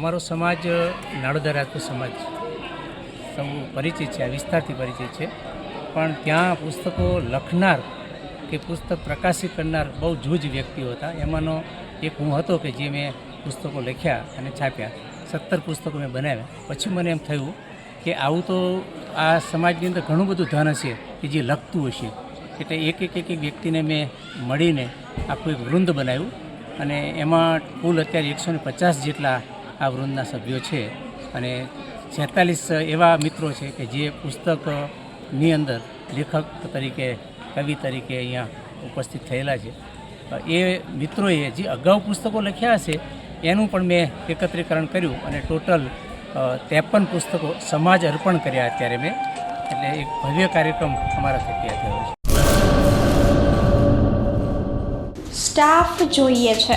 અમારો સમાજ નાડોદા રાજપૂત સમાજ સૌ પરિચિત છે, આ વિસ્તારથી પરિચિત છે. પણ ત્યાં પુસ્તકો લખનાર કે પુસ્તક પ્રકાશિત કરનાર બહુ જૂજ વ્યક્તિઓ હતા. એમાંનો એક હું હતો કે જે મેં પુસ્તકો લખ્યા અને છાપ્યા. સત્તર પુસ્તકો મેં બનાવ્યા. પછી મને એમ થયું કે આવું તો આ સમાજની અંદર ઘણું બધું ધન હશે કે જે લખતું હશે. એટલે એક એક એક એક વ્યક્તિને મેં મળીને આખું એક વૃંદ બનાવ્યું. અને એમાં કુલ અત્યારે એકસો ને પચાસ જેટલા આ વૃંદના સભ્યો છે અને છેતાલીસ એવા મિત્રો છે કે જે પુસ્તકની અંદર લેખક તરીકે, કવિ તરીકે અહીંયા ઉપસ્થિત થયેલા છે. એ મિત્રોએ જે અગાઉ પુસ્તકો લખ્યા હશે, એનું પણ મેં એકત્રીકરણ કર્યું અને ટોટલ ત્રેપન પુસ્તકો સમાજ અર્પણ કર્યા અત્યારે મેં. એટલે એક ભવ્ય કાર્યક્રમ અમારા થકી થયો છે. સ્ટાફ જોઈએ છે.